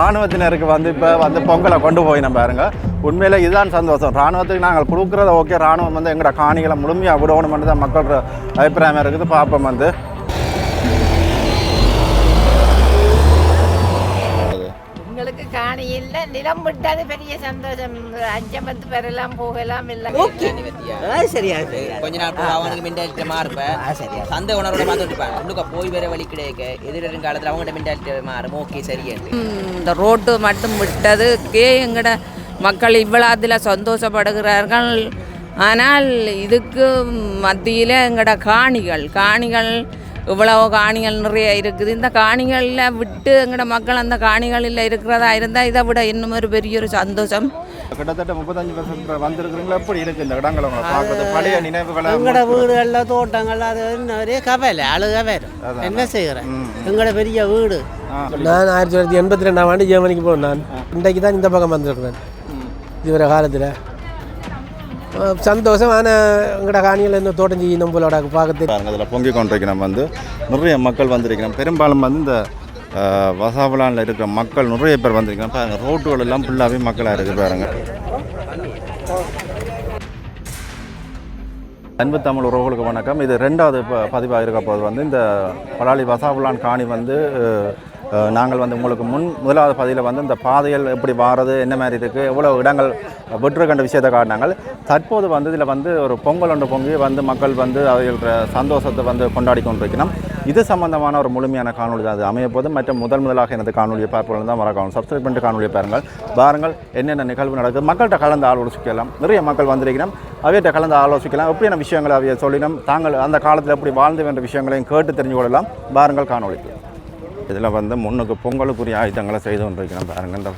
ராணுவத்தினருக்கு வந்து இப்போ வந்து பொங்கலை கொண்டு போய் நம்ம பாருங்க. உண்மையில் இதுதான் சந்தோஷம். ராணுவத்துக்கு நாங்கள் கொடுக்குறத ஓகே ராணுவம் வந்து எங்களோட காணிகளை முழுமையாக விடணும்னு தான் மக்கள் அபிப்பிராயம் இருக்குது. பார்ப்போம் வந்து. காணி இல்ல நிலம் விட்டது பெரிய சந்தோஷம் அஞ்சு பத்து பேரெல்லாம் போகலாம் இல்ல சரியா சரியா கொஞ்ச நாள் போக அவனுக்கு மென்டாலிட்டி மாறுப்ப ஆ, சரியா சந்தை உணர்வோட பார்த்துட்டு இருப்பான் உள்ளுக்க போய் வேற வழி கிடைக்க எதிர்வரும் காலத்தில் அவங்கள்ட்ட மென்டாலிட்டி மாறும் ஓகே சரியாண்டு இந்த ரோட்டு மட்டும் விட்டதுக்கே எங்கட மக்கள் இவ்வளோத்தில் சந்தோஷப்படுகிறார்கள் ஆனால் இதுக்கு மத்தியில் எங்கட காணிகள் காணிகள் இவ்வளவு காணிகள் நிறைய இருக்குது. இந்த காணிகளில் விட்டு எங்கட மக்கள் அந்த காணிகளில் இருக்கிறதா இருந்தால் இதை விட இன்னும் ஒரு பெரிய ஒரு சந்தோஷம். கிட்டத்தட்ட முப்பத்தஞ்சு பர்சன்ட் வந்திருக்கிறீங்களா எப்படி இருக்கு இந்த இடங்களை பார்க்குறது? பழைய நினைவுகளை எங்களோட வீடுகளில் தோட்டங்கள் அது நிறைய கவலை அழுக வரும். என்ன செய்கிறேன் எங்களோட பெரிய வீடு. நான் ஆயிரத்தி தொள்ளாயிரத்தி எண்பத்தி ரெண்டாம் ஆண்டு ஜெர்மனிக்கு போனேன் நான். இன்றைக்கு தான் இந்த பக்கம் வந்திருக்கிறேன். இதுவரை காலத்தில். சந்தோஷமான எங்கட காணியில் இந்த தோட்டம் செய்யும் நம்மளோட பார்க்க பாருங்க அதில் பொங்கி கொண்டிருக்கிறோம் வந்து நிறைய மக்கள் வந்திருக்கிறோம் பெரும்பாலும் வந்து இந்த வசாபலானில் இருக்கிற மக்கள் நிறைய பேர் வந்திருக்கிறோம் பாருங்க ரோட்டுகள் எல்லாம் ஃபுல்லாகவே மக்களாக இருக்குது பாருங்க அன்பு தமிழ் உறவுகளுக்கு வணக்கம் இது ரெண்டாவது ப- பதிவாக இருக்க போது வந்து இந்த பலாலி வசாபுலான் காணி வந்து நாங்கள் வந்து உங்களுக்கு முன் முதலாவது பதிவில் வந்து இந்த பாதைகள் எப்படி வாரது என்ன மாதிரி இருக்குது எவ்வளோ இடங்கள் வெற்று கண்ட விஷயத்தை காட்டினாங்க தற்போது வந்து இதில் வந்து ஒரு பொங்கல் ஒன்று பொங்கி வந்து மக்கள் வந்து அவர்கள சந்தோஷத்தை வந்து கொண்டாடி கொண்டிருக்கணும் இது சம்பந்தமான ஒரு முழுமையான காணொளி தான் அது அமைய போது மற்றும் முதல் முதலாக எனது காணொலியை பார்ப்பவர்கள் தான் மறக்காமல் சப்ஸ்கிரைப் பண்ணிட்டு காணொலியை பாருங்கள். பாருங்கள் என்னென்ன நிகழ்வு நடக்குது மக்கள்கிட்ட கலந்து ஆலோசிக்கலாம். நிறைய மக்கள் வந்திருக்கிறோம் அவையிட்ட கலந்து ஆலோசிக்கலாம். எப்படியான விஷயங்களை அவைய சொல்லினோம் தாங்கள் அந்த காலத்தில் எப்படி வாழ்ந்து என்ற விஷயங்களையும் கேட்டு தெரிஞ்சு கொள்ளலாம். பாருங்கள் காணொலிக்கு இதில் வந்து முன்னுக்கு பொங்கலுக்குரிய ஆயுதங்களை செய்து கொண்டிருக்கிறோம் பாருங்க. இந்த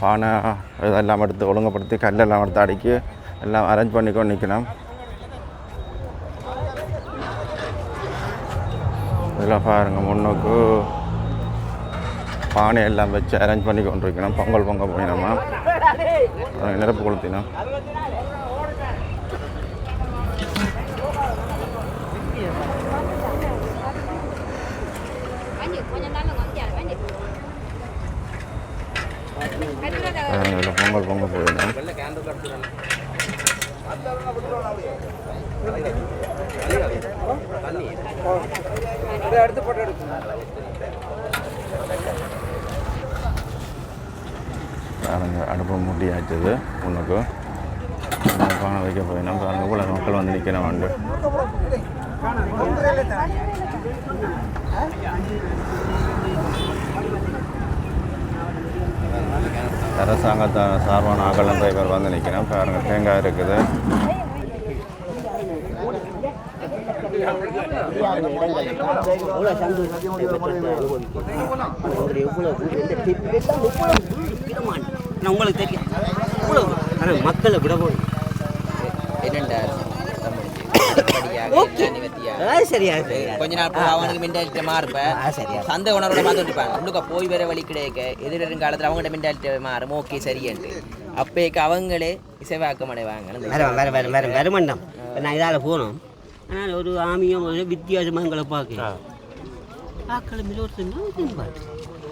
பானை இதெல்லாம் எடுத்து ஒழுங்குபடுத்தி கல்லெல்லாம் எடுத்து அடுக்கி எல்லாம் அரேஞ்ச் பண்ணி கொண்டு நிற்கணும் இதில் பாருங்க முன்னுக்கு பானை எல்லாம் வச்சு அரேஞ்ச் பண்ணி கொண்டிருக்கணும் பொங்கல் பொங்க போயினோமா நிரப்பு கொளுத்தினோம். பொங்கல் பொங்கல் பொங்க போயிடணும் பாருங்க அடுப்பு முட்டி ஆச்சுது உனக்கு. பானை வைக்க போயிடணும். பாருங்க இவ்வளோ மக்கள் வந்து நிற்கிறேன் வந்து. Thank you. அரசாங்கத்தை சார்பான ஆகலம் டிரைவர் வந்து நிற்கிறேன் பாருங்க தேங்காய் இருக்குது. உங்களுக்கு தெரியும். மக்களை விட போகணும் சரியா சரியா கொஞ்ச நாள் போக அவனுக்கு மென்டாலிட்டி மாறுப்ப ஆ, சரியா சந்தை உணர்வோட உள்ளுக்க போய் வேற வழி கிடைக்க எதிர்வரும் காலத்தில் அவங்கள்ட்ட மென்டாலிட்டி மாறும். ஓகே சரியாண்டு அப்பேக்கு அவங்களே இசைவாக்கம் அடைவாங்க. வேற வேற வேற வேற வேற மண்டம் நான் இதால் போனோம். ஆனால் ஒரு ஆமியம் ஒரு வித்தியாசமாக எங்களை பார்க்க ஆக்களை மிலோர்த்துன்னா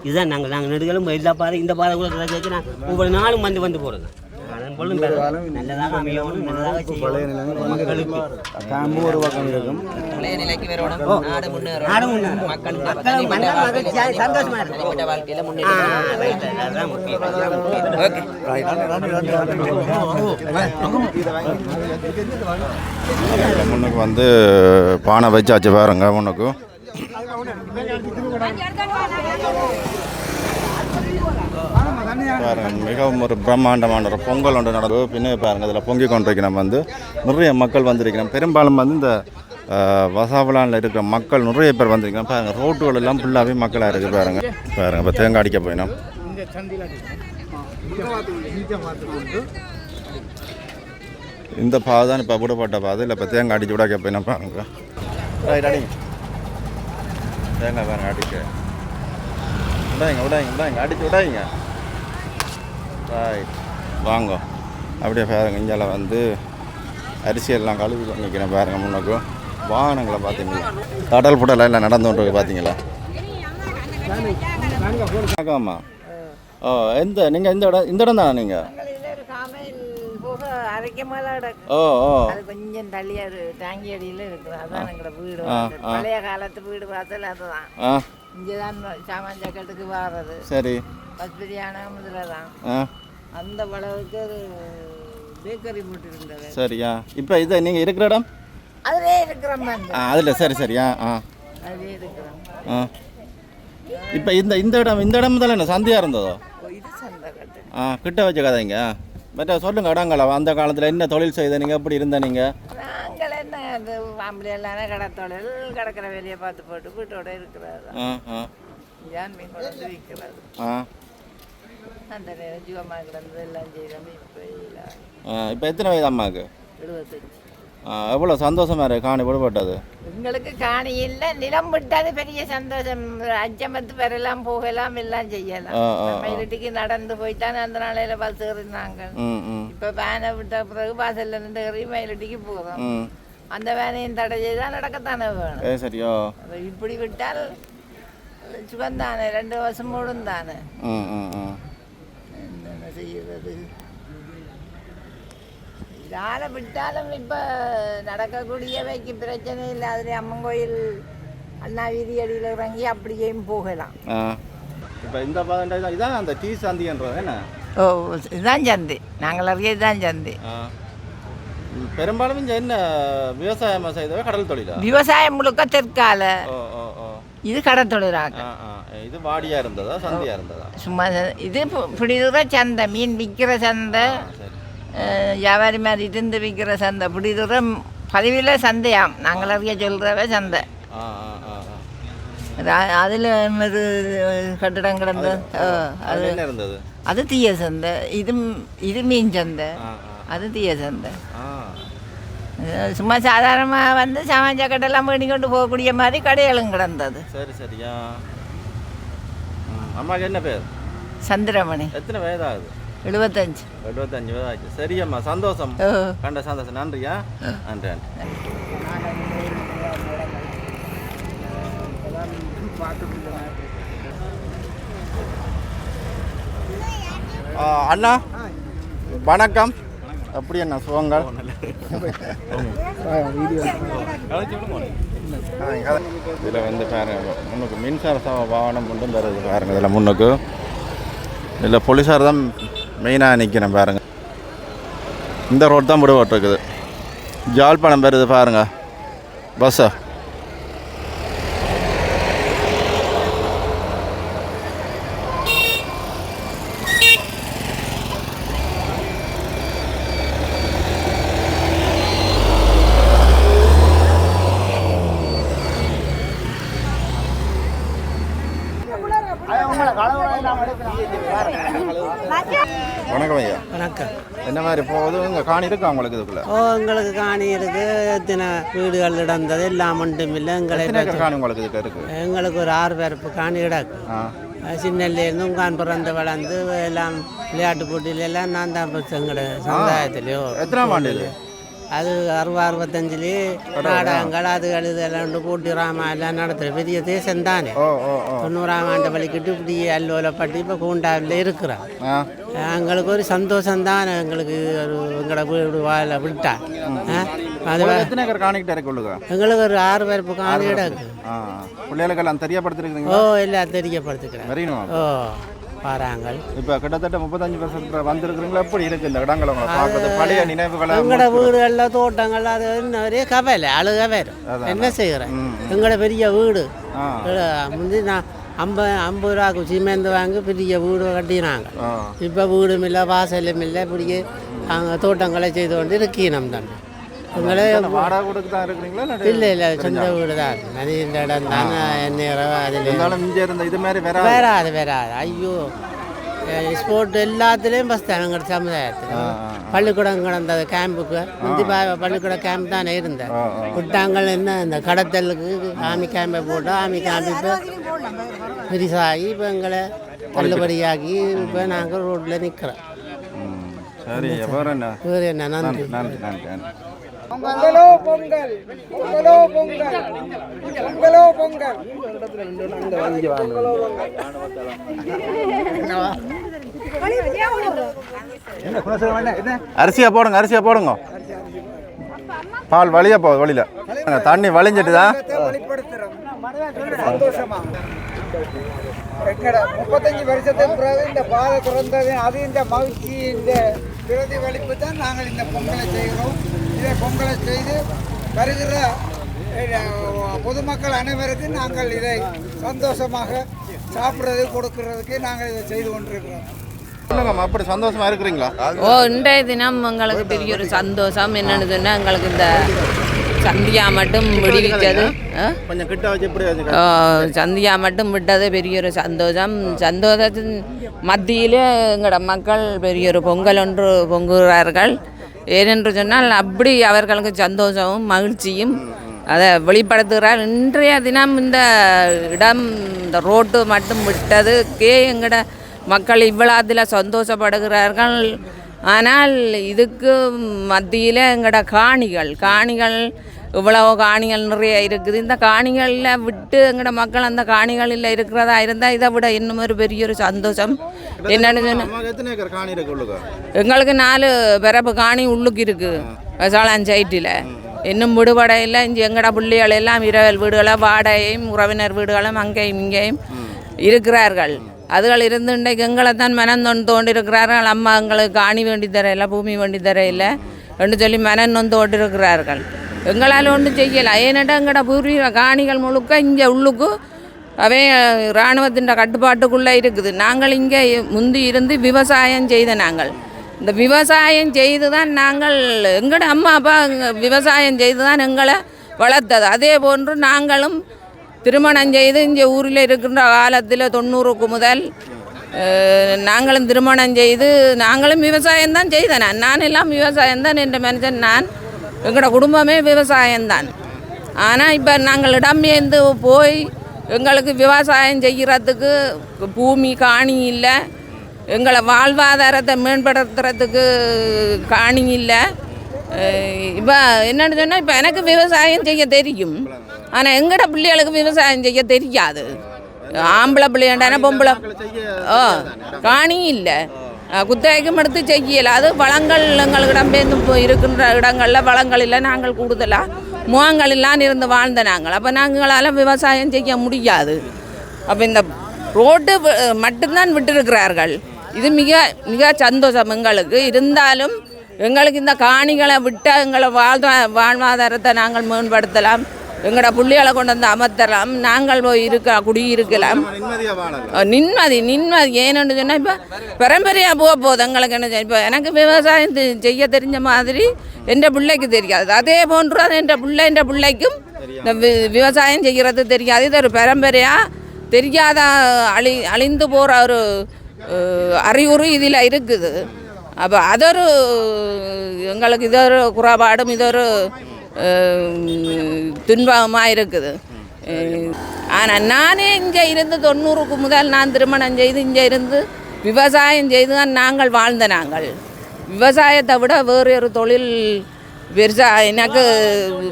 இதுதான் நாங்கள் நாங்கள் நெடுகளும் எல்லா பாதை இந்த பாதை கூட நான் ஒவ்வொரு நாளும் வந்து வந்து போடுங்க பழைய நிலைக்கு வரணும் நாடு. மக்கள் சந்தோஷமா. தனிப்பட்ட வாழ்க்கையில முன்னுக்கு வந்து பானை வச்சாச்சு பாருங்க முன்னுக்கு. பாருங்க மிகவும் ஒரு பிரம்மாண்டமான ஒரு பொங்கல் ஒன்று நடந்தது பின்னே பாருங்க இதில் பொங்கி கொண்டிருக்கிறோம் வந்து நிறைய மக்கள் வந்திருக்கிறோம் பெரும்பாலும் வந்து இந்த வசாவலானில் இருக்கிற மக்கள் நிறைய பேர் வந்திருக்கிறோம் பாருங்க ரோட்டுகள் எல்லாம் ஃபுல்லாகவே மக்களாக இருக்குது பாருங்க. பாருங்க இப்போ தேங்காய் அடிக்க போயினோம். இந்த பாதை தான் இப்போ விடப்பட்ட பாதை. இல்லை இப்போ தேங்காய் அடிச்சு விடாக்க போயினோம் பாருங்க. தேங்காய் பாருங்க அடிக்க. விடாங்க விடாங்க விடாங்க அடிச்சு விடாங்க ரைட் வாங்க. அப்படியே பாருங்க இங்கால வந்து அரிசி எல்லாம் கழுவி நிற்கிறேன் பாருங்க முன்னக்கு. வாகனங்களை பார்த்தீங்களா? கடல் புடலாம் எல்லாம் நடந்து கொண்டு பார்த்தீங்களா? வணக்கம்மா ஓ எந்த நீங்கள் இந்த இடம் இந்த இடம் தானே நீங்கள் ஓ ஓ. கொஞ்சம் தள்ளி அது தாங்கி அடியில் இருக்குது அதுதான் எங்களோட வீடு. பழைய காலத்து வீடு வாசல் அதுதான். இங்கே தான் சாமான் ஜக்கெட்டுக்கு வாரது. சரி. முதல்ல தான் ஆ. அந்த வளவுக்கு ஒரு பேக்கரி போட்டு இருந்தது சரியா? இப்போ இது நீங்கள் இருக்கிற இடம்? அதிலே இருக்கிறோம் ஆ அதில் சரி சரியா ஆ அதிலே இருக்கிறோம் ஆ. இப்போ இந்த இந்த இடம் இந்த இடம் தான் என்ன சந்தியாக இருந்ததோ? இது சந்தை கட்டு. ஆ கிட்ட வச்ச கதைங்க மற்ற சொல்லுங்க இடங்களா. அந்த காலத்தில் என்ன தொழில் செய்த நீங்கள் எப்படி இருந்த நீங்கள் நாங்கள் என்ன அது ஆம்பளை எல்லாமே கடத்தொழில் கிடக்கிற வேலையை பார்த்து போட்டு வீட்டோட இருக்கிறது ஆ ஆ. யான் மீன் கொண்டு விற்கிறது. ஆ. அந்த நேரம் ஜீவமாக கிடந்தது எல்லாம் செய்தோம் இப்போ இல்லை. இப்போ எத்தனை வயது அம்மாவுக்கு? எழுபத்தஞ்சு எவ்வளோ சந்தோஷமா இருக்கு காணி விடுபட்டது? எங்களுக்கு காணி இல்லை நிலம் விட்டாது பெரிய சந்தோஷம். அஞ்சமத்து பெறலாம் போகலாம் எல்லாம் செய்யலாம். இருட்டிக்கு நடந்து போய்த்தான் அந்த நாளையில பஸ் ம் இப்போ வேனை விட்ட பிறகு வாசல்ல இருந்து ஏறி மயிலட்டிக்கு போகிறோம் அந்த வேனையும் தடை செய்தால் நடக்கத்தானே வேணும். சரியோ. இப்படி விட்டால் சுகந்தானே ரெண்டு வருஷம் மூடும் தானே செய்யறது இதால விட்டாலும் இப்போ நடக்கக்கூடியவைக்கு பிரச்சனை இல்லை. அதில் அம்மன் கோயில் அண்ணா வீதி அடியில் இறங்கி அப்படியேயும் போகலாம். இப்போ இந்த இதான் அந்த டீ சந்தின்றது என்ன? ஓ இதுதான் சந்தை. நாங்கள் அறிய இதுதான் சந்தை. பெரும்பாலும் என்ன விவசாயம் செய்தவை கடல் தொழிலா? விவசாயம் முழுக்க தெற்கால. இது கடத்தொழிலாக ஆ ஆ. இது வாடியாக இருந்ததா சந்தியாக இருந்ததா? சும்மா இது பிடிதுற சந்தை மீன் விற்கிற சந்தை வியாபாரி மாதிரி இருந்து விற்கிற சந்தை பிடிதுற பதிவில் சந்தையாம். நாங்கள் அறிய சொல்கிறவ சந்தை அதில் இது கட்டிடம் கிடந்து அது இருந்தது? அது தீய சந்தை. இது இது மீன் சந்தை. அது தீய சந்தை. சும்மா சாதாரணமாக வந்து சாமான் ஜாக்கெட்டெல்லாம் பண்ணி கொண்டு போகக்கூடிய மாதிரி கடைகளும் கிடந்தது. சரி சரியா ம், அம்மாவுக்கு என்ன பேர் சந்திரமணி எத்தனை வயதாகுது எழுபத்தஞ்சு எழுபத்தஞ்சு வயதாச்சு சரியம்மா சந்தோஷம் கண்ட சந்தோஷம் நன்றியா நன்றி நன்றி அண்ணா வணக்கம் எப்படி அண்ணா சுகங்கள் இதில் வந்து பாருங்க முன்னுக்கு மின்சார சவ வாகனம் மட்டும் வருது பாருங்க இதில் முன்னுக்கு. இதில் போலீஸார் தான் மெயினாக நிற்கிறேன் பாருங்கள் இந்த ரோடு தான் விடுபட்டிருக்குது. ஜாழ்ப்பாணம் வருது பாருங்கள் பஸ்ஸா வணக்கம் ஐயா வணக்கம் என்ன மாதிரி இங்கே காணி இருக்கா உங்களுக்கு இதுக்குள்ள? ஓ எங்களுக்கு காணி இருக்கு. எத்தனை வீடுகள் இடந்தது எல்லாம் ஒன்றும் இல்லை. எங்களை எத்தனை ஏக்கர் காணி உங்களுக்கு இதுக்கு இருக்கு? எங்களுக்கு ஒரு ஆறு பேருக்கு காணி கிடக்கு. ஆ. சின்னலேருந்து உங்கான் பிறந்து வளர்ந்து எல்லாம் விளையாட்டு போட்டியில எல்லாம் நான் தான் எங்களோட சமுதாயத்திலையோ. எத்தனாம் ஆண்டு அது அறுபது அறுபத்தஞ்சிலே நாடகங்கள் அதுகள் இதெல்லாம் போட்டி ராமா எல்லாம் நடத்துகிற பெரிய தேசம் தானே. தொண்ணூறாம் ஆண்டு வலிக்கிட்டு இப்படி அல்லோலப்பட்டு இப்போ கூண்டாவில் இருக்கிறோம் எங்களுக்கு ஒரு சந்தோஷம் தான் எங்களுக்கு ஒரு எங்களோட வீடு வாழ விட்டா. ஆ? அது உங்களுக்கு எத்தனை ஏக்கர் காணிக்கிட்ட இருக்கு உள்ளுங்க எங்களுக்கு ஒரு ஆறு பேருக்கு காணி கிடக்கு ஆ. பிள்ளைகளுக்கெல்லாம் ஓ எல்லாம் தெரியப்படுத்திக்கிறேன் ஓ. பாராங்கள் இப்போ கிட்டத்தட்ட முப்பத்தஞ்சு வருஷத்துல வந்திருக்கிறீங்களா எப்படி இருக்கு இந்த இடங்களை உங்களை பார்க்கறது? பழைய நினைவுகளை எங்களோட வீடுகளில் தோட்டங்கள் அது ஒரே கவலை அழுக வரும் என்ன செய்கிறேன் எங்களோட பெரிய வீடு. முந்தி நான் ஐம்பது ஐம்பது ரூபாய்க்கு சிமெண்ட் வாங்கி பெரிய வீடு கட்டினாங்க. இப்போ வீடும் இல்லை வாசலும் இல்லை இப்படியே நாங்கள் தோட்டங்களை செய்து கொண்டு இருக்கீனம் தான் எத்தனை வாடகை கொடுக்க தான் இருக்கிறீங்களா இல்லாட்டி- இல்லை இல்லை சொந்த வீடு தான். நிறைய இந்த இடம் தான் நேரம் அதில் இருந்தாலும் இருந்த இது மாதிரி வேற வராது வராது. ஐயோ. ஸ்போர்ட் எல்லாத்துலேயும் பஸ் தான். எங்கள் சமுதாயத்தில். பள்ளிக்கூடம் கிடந்தது கேம்புக்கு முந்தி பள்ளிக்கூடம் கேம்ப் தானே இருந்தேன். விட்டாங்கள் என்ன இந்த கடத்தலுக்கு ஆமி கேம்பை போட்டு ஆமி கேம்ப் இப்போ பெருசாகி இப்போ எங்களை தள்ளுபடியாகி இப்போ நாங்கள் ரோட்டில் நிற்கிறோம் ம், சரி. என்ன என்ன? நன்றி நன்றி நன்றி. பொங்கலோ பொங்கல். பொங்கலோ பொங்கல். பொங்கலோ பொங்கல். அரிசியா போடுங்க அரிசியா போடுங்க. பால் வழியா போகுது வழியில். தண்ணி வழிஞ்சிட்டுதா. சந்தோஷமா. முப்பத்தஞ்சு வருஷத்துக்கு பிறகு இந்த பாதை திறந்தது அது இந்த மகிழ்ச்சி இந்த பிரதிபலிப்பு தான் நாங்கள் இந்த பொங்கலை செய்கிறோம். இதை பொங்கலை செய்து வருகிற பொதுமக்கள் அனைவருக்கும் நாங்கள் இதை சந்தோஷமாக சாப்பிட்றது கொடுக்கறதுக்கு நாங்கள் இதை செய்து கொண்டிருக்கிறோம். அப்படி சந்தோஷமா இருக்கிறீங்களா? ஓ இன்றைய தினம் எங்களுக்கு பெரிய ஒரு சந்தோஷம். என்னன்னு சொன்னால் எங்களுக்கு இந்த சந்தியா மட்டும் விடுவிச்சது ஆ? கொஞ்சம் கிட்ட வச்சு இப்படி சந்தியா மட்டும் விட்டது பெரிய ஒரு சந்தோஷம். சந்தோஷத்தின் மத்தியில் எங்களோட மக்கள் பெரிய ஒரு பொங்கல் ஒன்று பொங்குகிறார்கள். ஏனென்று சொன்னால் அப்படி அவர்களுக்கு சந்தோஷமும் மகிழ்ச்சியும் அதை வெளிப்படுத்துகிறார். இன்றைய தினம் இந்த இடம் இந்த ரோட்டு மட்டும் விட்டதுக்கே எங்களோட மக்கள் இவ்வளோத்தில் சந்தோஷப்படுகிறார்கள். ஆனால் இதுக்கு மத்தியில் எங்களோட காணிகள் காணிகள் இவ்வளவு காணிகள் நிறைய இருக்குது. இந்த காணிகளில் விட்டு எங்களோட மக்கள் அந்த காணிகளில் இருக்கிறதா இருந்தால் இதை விட இன்னும் ஒரு பெரிய ஒரு சந்தோஷம். என்னன்னு எங்களுக்கு நாலு பிறப்பு காணி உள்ளுக்கு இருக்குது விசாலாஞ்சைட்டில் இன்னும் விடுபட இல்லை. இங்கே எங்கட பிள்ளைகள் எல்லாம் இரவல் வீடுகளை வாடகையும் உறவினர் வீடுகளும் அங்கேயும் இங்கேயும் இருக்கிறார்கள். அதுகள் இருந்து இன்றைக்கு எங்களை தான் மனம் நொந்து கொண்டு இருக்கிறார்கள் அம்மா எங்களுக்கு காணி வேண்டி தரையில்லை பூமி வேண்டி தரையில்லை என்று சொல்லி மனம் நொந்து கொண்டு இருக்கிறார்கள் எங்களால் ஒன்றும் செய்யலை. ஏனெண்டா எங்கட பூர்வீக காணிகள் முழுக்க இங்கே உள்ளுக்கு அவை இராணுவத்தின் கட்டுப்பாட்டுக்குள்ளே இருக்குது. நாங்கள் இங்கே முந்தி இருந்து விவசாயம் செய்த நாங்கள். இந்த விவசாயம் செய்து தான் நாங்கள் எங்களோட அம்மா அப்பா விவசாயம் செய்து தான் எங்களை வளர்த்தது. அதே போன்று நாங்களும் திருமணம் செய்து இங்கே ஊரில் இருக்கின்ற காலத்தில் தொண்ணூறுக்கு முதல் நாங்களும் திருமணம் செய்து நாங்களும் விவசாயம் தான் செய்தேன். நான் எல்லாம் விவசாயம் தான் என்ற மனுஷன் நான் எங்களோட குடும்பமே விவசாயம்தான். ஆனால் இப்போ நாங்கள் இடம்பெயர்ந்து போய் எங்களுக்கு விவசாயம் செய்கிறதுக்கு பூமி காணி இல்லை. எங்களை வாழ்வாதாரத்தை மேம்படுத்துறதுக்கு காணி இல்லை. இப்போ என்னென்னு சொன்னால் இப்போ எனக்கு விவசாயம் செய்ய தெரியும். ஆனால் எங்கட பிள்ளைகளுக்கு விவசாயம் செய்ய தெரியாது. ஆம்பளை பிள்ளையாண்டான பொம்பளை ஓ காணி இல்லை. குத்தகைக்கும் எடுத்து செய்யல. அது வளங்கள் எங்களிடம் இருக்கின்ற இடங்களில் வளங்கள் இல்லை நாங்கள் கூடுதலாக முகங்கள் இல்லாமல் இருந்து வாழ்ந்த நாங்கள். அப்போ நாங்களால் விவசாயம் செய்ய முடியாது. அப்போ இந்த ரோட்டு மட்டும்தான் விட்டிருக்கிறார்கள். இது மிக மிக சந்தோஷம் எங்களுக்கு. இருந்தாலும் எங்களுக்கு இந்த காணிகளை விட்டு எங்களை வாழ்வா வாழ்வாதாரத்தை நாங்கள் மேம்படுத்தலாம். எங்களோட புள்ளிகளை கொண்டு வந்து அமர்த்தலாம். நாங்கள் போய் இருக்க குடியிருக்கலாம். நிம்மதி நிம்மதி. ஏன்னு சொன்னால் இப்போ பரம்பரையாக போக போகுது. எங்களுக்கு என்ன இப்போ எனக்கு விவசாயம் செய்ய தெரிஞ்ச மாதிரி என் பிள்ளைக்கு தெரியாது. அதே போன்று அது என் பிள்ளை என் பிள்ளைக்கும் இந்த விவசாயம் செய்கிறது தெரியாது. இது ஒரு பரம்பரையாக தெரியாத அழி அழிந்து போகிற ஒரு அஹ், அறிகுறி இதில் இருக்குது. அப்போ அதொரு எங்களுக்கு இதொரு குறைபாடும் இதொரு துன்பமாக இருக்குது. ஆனால் நானே இங்கே இருந்து தொண்ணூறுக்கு முதல் நான் திருமணம் செய்து இங்கே இருந்து விவசாயம் செய்து தான் நாங்கள் வாழ்ந்த நாங்கள். விவசாயத்தை விட வேறு ஒரு தொழில் பெருசாக எனக்கு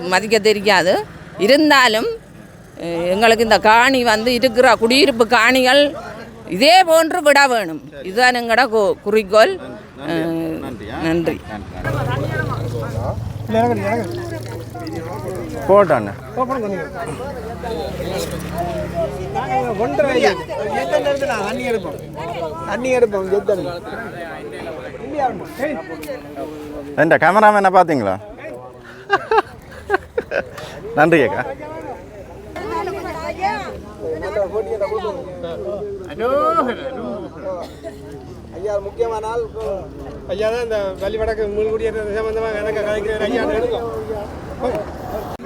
மதிக்க தெரியாது. இருந்தாலும் எங்களுக்கு இந்த காணி வந்து இருக்கிற குடியிருப்பு காணிகள் இதே போன்று விட வேணும். இதுதான் எங்களோட கு- குறிக்கோள். நன்றி. போட்டாண்ணே தண்ணி எடுப்போம் தண்ணி எடுப்போம் ஜெத்தன் இந்த கேமராமேனை பார்த்தீங்களா? நன்றி அக்கா. ஐயா முக்கியமான ஆள் ஐயா தான் இந்த வழி வடக்கு முன்குடியேற்ற சம்பந்தமாக எனக்கு கலைக்கிறேன் ஐயா எடுக்கும்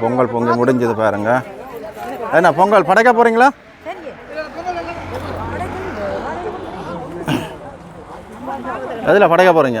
பொங்கல் பொங்கல் முடிஞ்சது பாருங்க. என்ன பொங்கல் படைக்க போறீங்களா? எதில் படைக்க போகிறீங்க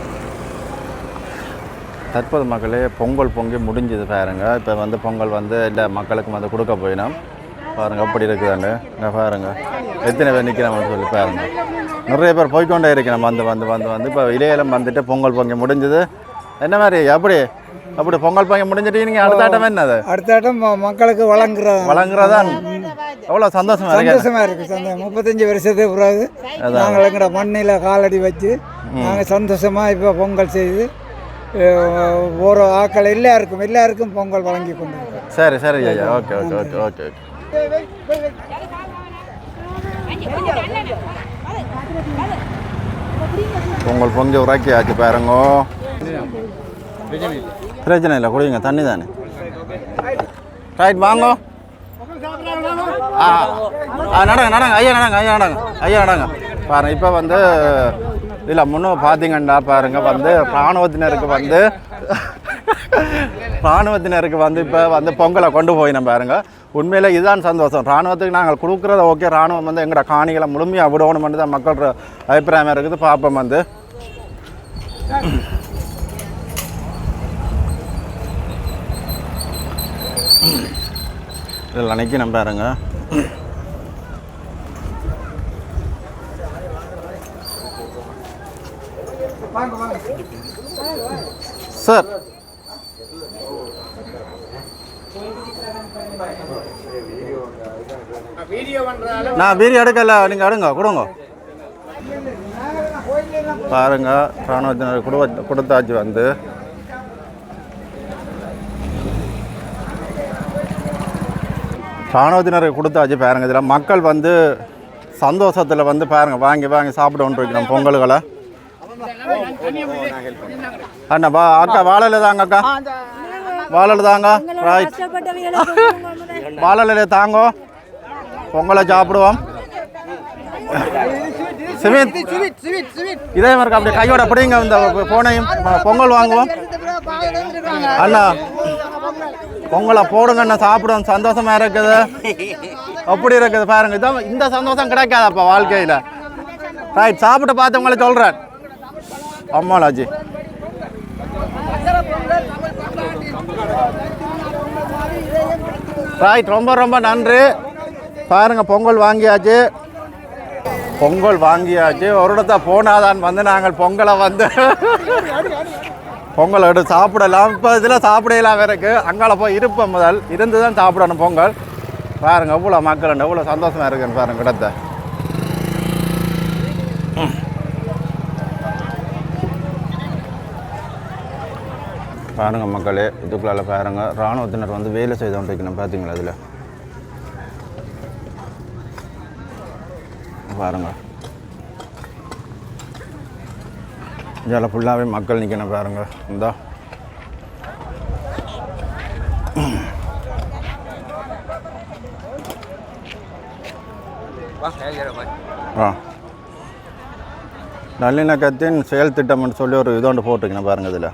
தற்போது மக்களே பொங்கல் பொங்கி முடிஞ்சது பாருங்க. இப்போ வந்து பொங்கல் வந்து இல்லை மக்களுக்கு வந்து கொடுக்க போயினோம். பாருங்க அப்படி இருக்குதாண்டு இங்கே பாருங்க. எத்தனை பேர் நிற்கிறோம்னு சொல்லி பாருங்க. நிறைய பேர் போய்க்கொண்டே இருக்கிறோம். வந்து வந்து வந்து வந்து. இப்போ இடையிலம் வந்துட்டு பொங்கல் பொங்கி முடிஞ்சது. என்ன மாதிரி அப்படி அப்படி பொங்கல் பொங்கி முடிஞ்சிட்டு நீங்கள் அடுத்த ஆட்டம் என்னது? அடுத்த ஆட்டம் மக்களுக்கு வழங்குறது. வழங்குறதா? எவ்வளோ சந்தோஷமா இருக்கு? சந்தோஷமா இருக்கு சந்தோஷம். முப்பத்தஞ்சு வருஷத்துக்கு பிறகு நாங்கள் எங்கட மண்ணில் காலடி வச்சு நாங்கள் சந்தோஷமா இப்போ பொங்கல் செய்து ஒரு ஆக்கள் எல்லாருக்கும் எல்லாருக்கும் பொங்கல் வழங்கி கொண்டு சரி சரி ஐயா okay okay okay okay okay. Pongal பொங்கி உரைக்கியாச்சு பாருங்க. பிரச்சனை இல்லை குடிங்க தண்ணி தானே. ரைட் வாங்க. ஆ. ஆ நடங்க நடங்க ஐயா நடங்க ஐயா நடங்க ஐயா நடங்க. பாருங்க இப்போ வந்து இல்லை முன்னும் பார்த்தீங்கன்னா பாருங்க வந்து இராணுவத்தினருக்கு வந்து இராணுவத்தினருக்கு வந்து இப்போ வந்து பொங்கலை கொண்டு போயினோம் பாருங்க. உண்மையில் இதுதான் சந்தோஷம். இராணுவத்துக்கு நாங்கள் கொடுக்குறத ஓகே இராணுவம் வந்து எங்களோட காணிகளை முழுமையாக விடணும்னு தான் மக்கள் அபிப்பிராயம் இருக்குது. பார்ப்போம் வந்து. இதில் நம்ப பாருங்க. சார். நான் வீடியோ எடுக்கல. நீங்கள் எடுங்க கொடுங்க. பாருங்க இராணுவத்தினர் குடும்ப கொடுத்தாச்சு வந்து. இராணுவத்தினருக்கு கொடுத்தாச்சு பாருங்க இதில். மக்கள் வந்து சந்தோஷத்தில் வந்து பாருங்க வாங்கி வாங்கி சாப்பிட ஒன்று வைக்கிறோம் பொங்கல்களை. அண்ணா வா அக்கா வாழலை தாங்க அக்கா. வாழலை தாங்க. ரைட். வாழலை தாங்கோ. பொங்கலை சாப்பிடுவோம். சிவித் இதே மாதிரி அப்படி கையோட பிடிங்க இந்த போனையும் பொங்கல் வாங்குவோம். அண்ணா பொங்கலை போடுங்க அண்ணா சாப்பிடுவோம். சந்தோஷமா இருக்குது. அப்படி இருக்குது பாருங்க. இதான் இந்த சந்தோஷம் கிடைக்காதப்பா வாழ்க்கையில். ரைட் சாப்பிட்டு பார்த்தவங்கள சொல்கிறேன் அம்மாலாஜி ரைட் ரொம்ப ரொம்ப நன்றி. பாருங்க பொங்கல் வாங்கியாச்சு. பொங்கல் வாங்கியாச்சு. ஒரு இடத்த போனாதான் வந்து நாங்கள் பொங்கலை வந்து பொங்கல் எடுத்து சாப்பிடலாம். இப்போ இதில் சாப்பிடலாம் இருக்கு. அங்கால போய் இருப்போம் முதல். இருந்து தான் சாப்பிடணும் பொங்கல். பாருங்க எவ்வளோ மக்கள் எவ்வளோ சந்தோஷமாக இருக்குன்னு பாருங்கள் இடத்த. பாருங்கள் மக்களே இதுக்குள்ளால் பாருங்கள் இராணுவத்தினர் வந்து வேலை செய்து கொண்டிருக்கணும் பார்த்தீங்களா இதில்? பாருங்கள் இதில் ஃபுல்லாகவே மக்கள் நிற்கணும் பாருங்கள் இந்தா. ஆ. நல்லிணக்கத்தின் செயல் திட்டம்னு சொல்லி ஒரு இதோண்டு போட்டிருக்கணும் பாருங்கள் இதில்.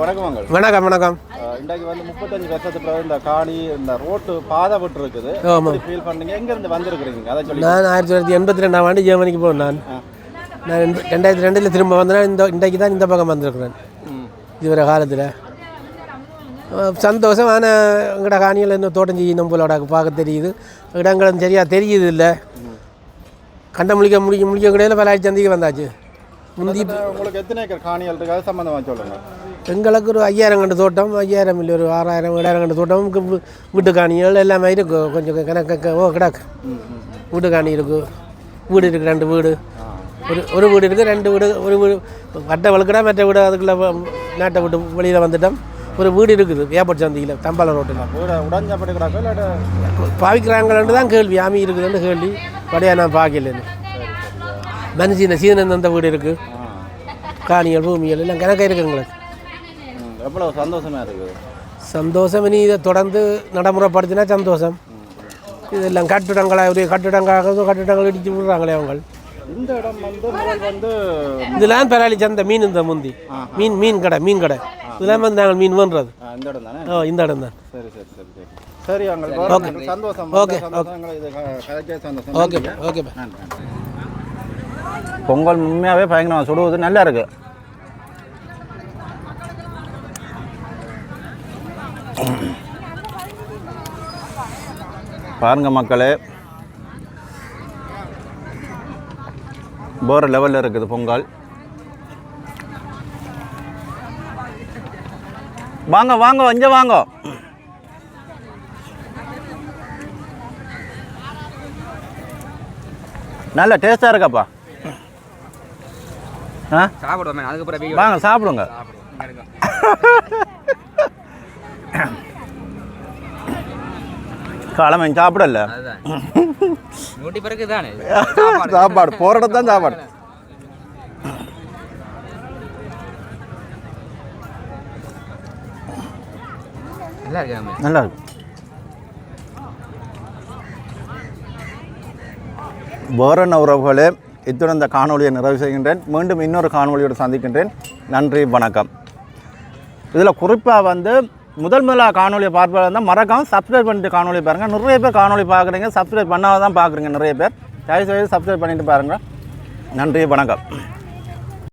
வணக்கம் வணக்கம் வணக்கம். இன்றைக்கு வந்து முப்பத்தஞ்சு வருஷத்துக்கு பிறகு இந்த காணி இந்த ரோட்டு பாதை விட்டு இருக்குது ஆமாம் ஃபீல் பண்ணுறீங்க எங்கேருந்து வந்திருக்கிறீங்க? அதை சொல்லி நான் ஆயிரத்தி தொள்ளாயிரத்தி எண்பத்தி ரெண்டாம் ஆண்டு ஜெர்மனிக்கு போனேன் நான். நான் ரெண்டு- ரெண்டாயிரத்தி ரெண்டில் திரும்ப வந்தேன். இந்த இன்றைக்கு தான் இந்த பக்கம் வந்திருக்கிறேன். இதுவரை காலத்தில். சந்தோஷம் ஆனால் எங்கட காணியில் இன்னும் தோட்டம் செய்யணும் போல பார்க்க தெரியுது. இடங்களும் சரியாக தெரியுது இல்லை. கண்ட முழிக்க முடிக்க முடிக்க கிடையாது பல சந்திக்கு வந்தாச்சு. முந்தி உங்களுக்கு எத்தனை ஏக்கர் காணிகள் இருக்கு? அது சம்மந்தமாக சொல்லுங்கள் எங்களுக்கு ஒரு ஐயாயிரம் கண்டு தோட்டம் ஐயாயிரம் இல்லை ஒரு ஆறாயிரம் ஏழாயிரம் கண்டு தோட்டம் கு- வு- வீட்டு காணிகள் எல்லாமே இருக்கும் கொஞ்சம் கணக்கு ஓ கிடக்கு. வீட்டு காணி இருக்கு. வீடு இருக்குது ரெண்டு வீடு. ஒரு ஒரு வீடு இருக்குது ரெண்டு வீடு ஒரு வீடு. வட்டை வழுக்கடா மற்ற வீடு அதுக்குள்ளே நாட்டை விட்டு வெளியில் வந்துட்டோம். ஒரு வீடு இருக்குது ஏப்பட் சந்தியில் தம்பாலம் ரோட்டில். பாவிக்கிறாங்கன்னு தான் கேள்வி. ஆமி இருக்குதுன்னு கேள்வி. படையா நான் பார்க்கலன்னு மனுஷன் சீனன் அந்த வீடு இருக்குது காணிகள் பூமிகள் எல்லாம் கணக்காக இருக்குங்களுக்கு எவ்வளோ சந்தோஷமாக இருக்குது? சந்தோஷம் இனி இதை தொடர்ந்து நடைமுறைப்படுத்தினா சந்தோஷம். இதெல்லாம் கட்டிடங்களாக ஒரு கட்டிடங்களாக கட்டிடங்கள் இடிச்சு விடுறாங்களே அவங்க இந்த இடம் வந்து வந்து இதெல்லாம் பெராளி சந்தை மீன் இந்த முந்தி. மீன் மீன் கடை மீன் கடை. இதெல்லாம் வந்து நாங்கள் மீன் வேண்டுறது இந்த இடம் தானே? ஓ இந்த இடம் தான். சரி சரி சரி சரி. சரி அங்கே ஓகே. சந்தோஷம் ஓகே, சந்தோஷம். ஓகே ஓகே நன்றி. பொங்கல் உண்மையாகவே பயங்கரமாக சுடுவது நல்லா இருக்கு. பாருங்க மக்களே. போகிற லெவலில் இருக்குது பொங்கல். வாங்க வாங்க இங்கே வாங்க. நல்ல டேஸ்ட்டாக இருக்காப்பா. ஆ? சாப்பிடுவோம் அதுக்கப்புறம் வாங்க சாப்பிடுங்க. கிழமை சாப்பிடல சாப்பாடு போகிற தான் சாப்பாடு நல்லா இருக்கு வேறன உறவுகளே இத்துடன் இந்த காணொலியை நிறைவு செய்கின்றேன் மீண்டும் இன்னொரு காணொலியோடு சந்திக்கின்றேன் நன்றி வணக்கம் இதில் குறிப்பாக வந்து முதல் முதலாக காணொலியை பார்ப்பதாக இருந்தால் மறக்காமல் சப்ஸ்கிரைப் பண்ணிட்டு காணொலி பாருங்கள் நிறைய பேர் காணொலி பார்க்குறீங்க சப்ஸ்கிரைப் பண்ணாத தான் பார்க்குறீங்க நிறைய பேர். தயவு செய்து சப்ஸ்கிரைப் பண்ணிட்டு பாருங்கள் நன்றி வணக்கம்.